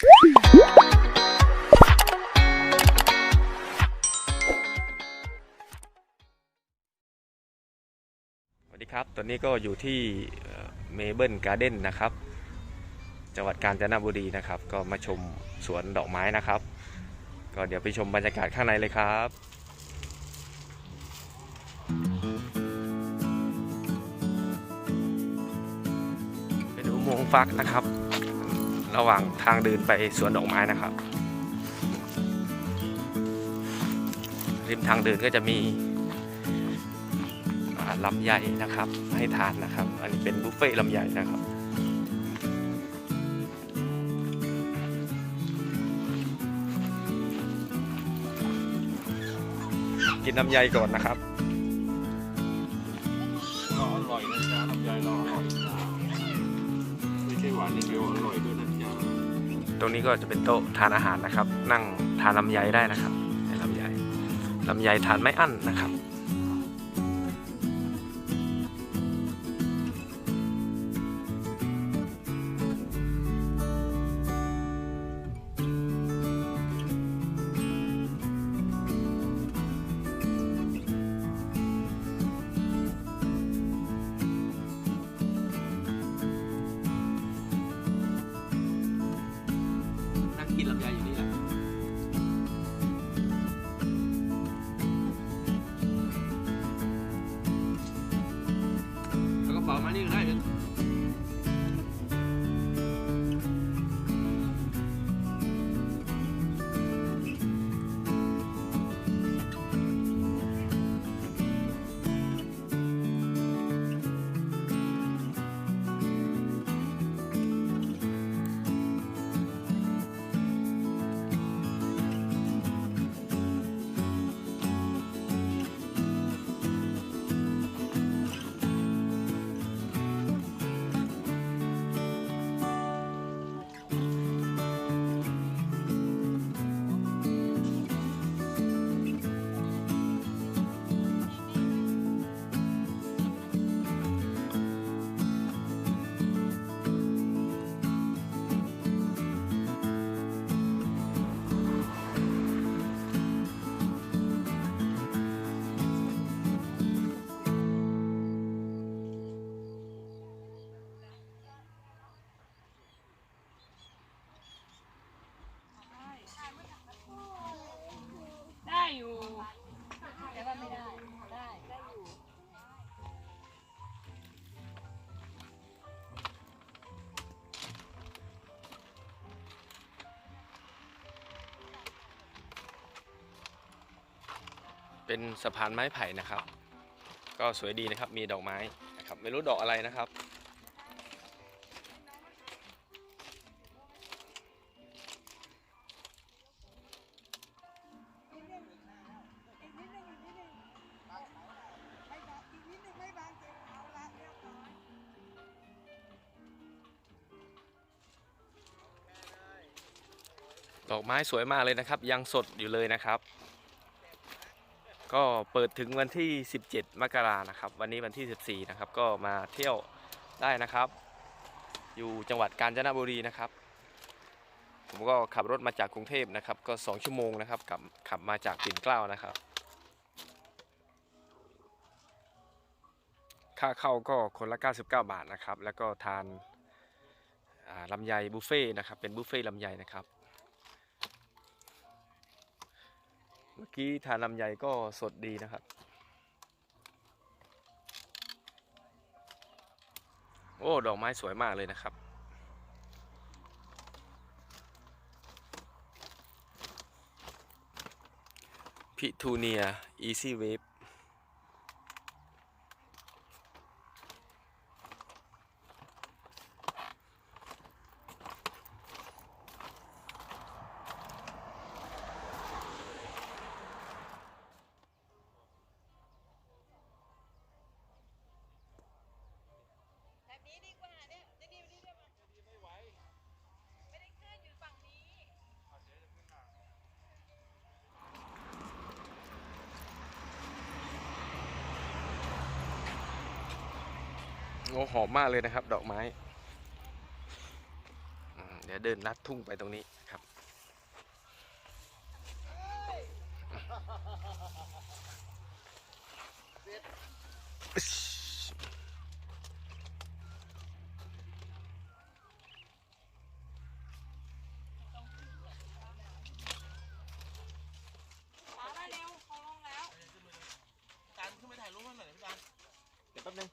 สวัสดีครับ ตอนนี้ก็อยู่ที่เมเบิลการ์เด้นนะครับ จังหวัดกาญจนบุรีนะครับ ก็มาชมสวนดอกไม้นะครับ ก็เดี๋ยวไปชมบรรยากาศข้างในเลยครับไปดูอุโมงค์ฟักนะครับ ระหว่างทางเดินไปสวนดอกไม้นะครับ ริมทางเดินก็จะมีลำไยนะครับ ให้ทานนะครับ อันนี้เป็นบุฟเฟ่ลำไยนะครับกินลำไยก่อนนะครับอร่อยนะจ๊ะลำไยเราอร่อยไม่ใช่หวานอย่เดียวอร่อยด้วย ตรงนี้ก็จะเป็นโต๊ะทานอาหารนะครับ นั่งทานลำไยได้นะครับในลำไยลำไยทานไม่อั้นนะครับ เป็นสะพานไม้ไผ่นะครับ ก็สวยดีนะครับมีดอกไม้นะครับไม่รู้ดอกอะไรนะครับดอกไม้สวยมากเลยนะครับ ยังสดอยู่เลยนะครับ ก็เปิดถึงวันที่ 17 มกรานะครับ วันนี้วันที่ 14 นะครับ ก็มาเที่ยวได้นะครับ อยู่จังหวัดกาญจนบุรีนะครับ ผมก็ขับรถมาจากกรุงเทพนะครับ ก็ 2 ชั่วโมงนะครับกับขับมาจากปิ่นเกล้านะครับ ค่าเข้าก็คนละ 99 บาทนะครับ แล้วก็ทานลำไยบุฟเฟ่นะครับ เป็นบุฟเฟ่ลำไยนะครับ เมื่อกี้ทานลำไยก็สดดีนะครับ โอ้ ดอกไม้สวยมากเลยนะครับ พิทูเนีย อีซี่เวฟ โอหอมมากเลยนะครับ ดอกไม้ เดี๋ยวเดินลัดทุ่งไปตรงนี้ครับ จานขึ้นไปถ่ายรูปให้หน่อยนะพี่จาน เดี๋ยวแป๊บนึง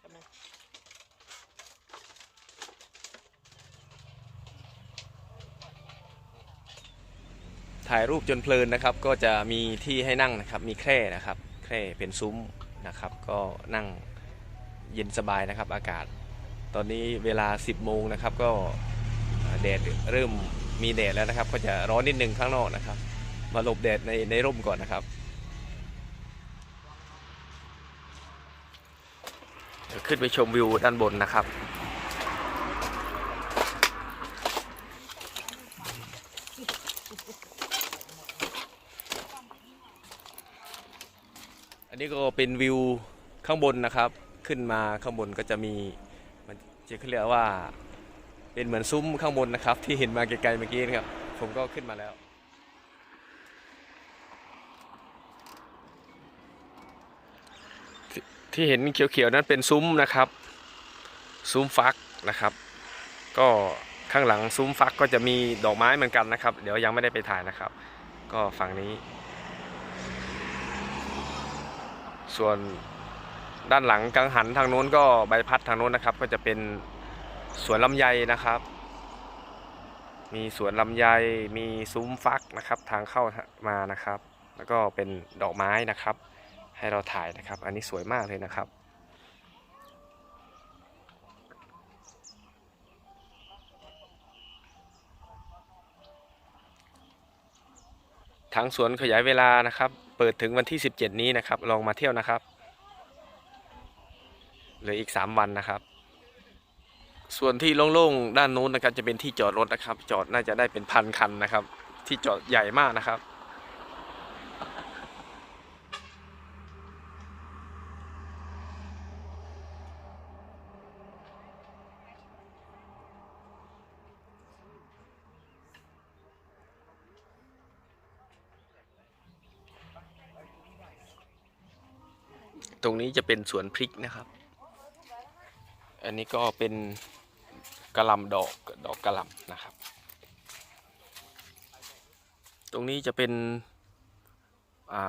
แป๊บนึง ถ่ายรูปจนเพลินนะครับ ก็จะมีที่ให้นั่งนะครับ มีแคร่นะครับ แคร่เป็นซุ้มนะครับ ก็นั่งเย็นสบายนะครับ อากาศ ตอนนี้เวลา 10โมงนะครับ ก็แดดเริ่มมีแดดแล้วนะครับ ก็จะร้อนนิดนึงข้างนอกนะครับ มาหลบแดดในในร่มก่อนนะครับขึ้นไปชมวิวด้านบนนะครับ นนี้ก็เป็นวิวข้างบนนะครับ ขึ้นมาข้างบนก็จะมีมันจะเขาเรียกว่าเป็นเหมือนซุ้มข้างบนนะครับ ที่เห็นมาไกลๆเมื่อกี้นะครับ ผมก็ขึ้นมาแล้วที่เห็นเขียวๆนั้นเป็นซุ้มนะครับ ซุ้มฟักนะครับ ก็ข้างหลังซุ้มฟักก็จะมีดอกไม้เหมือนกันนะครับ เดี๋ยวยังไม่ได้ไปถ่ายนะครับ ก็ฝั่งนี้ ส่วนด้านหลังกังหันทางโน้นก็ใบพัดทางโน้นนะครับ ก็จะเป็นสวนลำไยนะครับ มีสวนลำไยมีซุ้มฟักนะครับ ทางเข้ามานะครับ แล้วก็เป็นดอกไม้นะครับ ให้เราถ่ายนะครับ อันนี้สวยมากเลยนะครับทางสวนขยายเวลานะครับ ปิดถึงวันที่ 17 นี้นะครับ ลองมาเที่ยวนะครับ เหลืออีก 3 วันนะครับ ส่วนที่โล่งๆ ด้านนู้นนะครับ จะเป็นที่จอดรถนะครับ จอดน่าจะได้เป็นพันคันนะครับ ที่จอดใหญ่มากนะครับ ตรงนี้จะเป็นสวนพริกนะครับ อันนี้ก็เป็นกระลำดอกดอกกระลำนะครับ ตรงนี้จะเป็น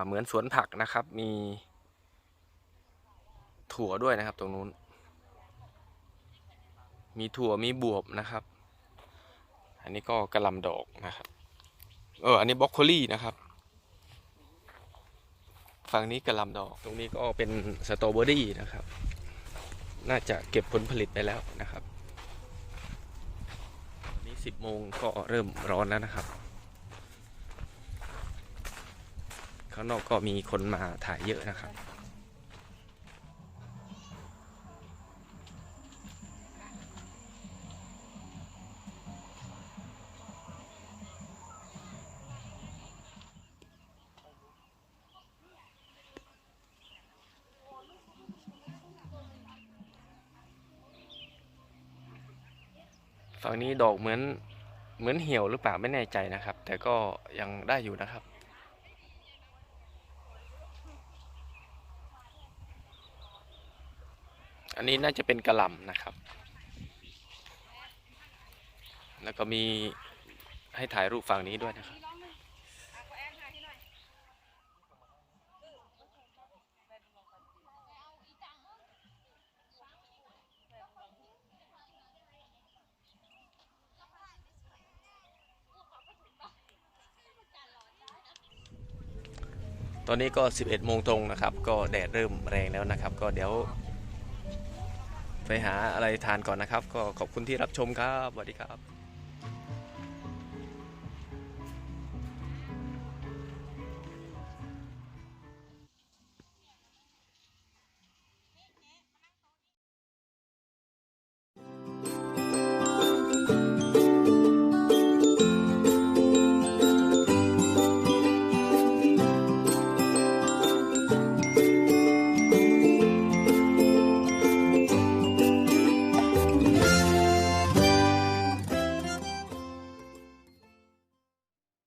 เหมือนสวนผักนะครับ มีถั่วด้วยนะครับตรงนู้น มีถั่วมีบวบนะครับ อันนี้ก็กระลำดอกนะครับ เออ อันนี้บรอกโคลี่นะครับ ฝั่งนี้กระลำดอก ตรงนี้ก็เป็นสตรอเบอรี่นะครับ น่าจะเก็บผลผลิตไปแล้วนะครับนี่10โมงก็เริ่มร้อนแล้วนะครับ ข้างนอกก็มีคนมาถ่ายเยอะนะครับ ฝั่งนี้ดอกเหมือนเหมือนเหี่ยวหรือเปล่าไม่แน่ใจนะครับ แต่ก็ยังได้อยู่นะครับ อันนี้น่าจะเป็นกระหล่ำนะครับ แล้วก็มีให้ถ่ายรูปฝั่งนี้ด้วยนะครับ ตอนนี้ก็ 11 โมงตรงนะครับ ก็แดดเริ่มแรงแล้วนะครับ ก็เดี๋ยว ไปหาอะไรทานก่อนนะครับ ก็ขอบคุณที่รับชมครับสวัสดีครับ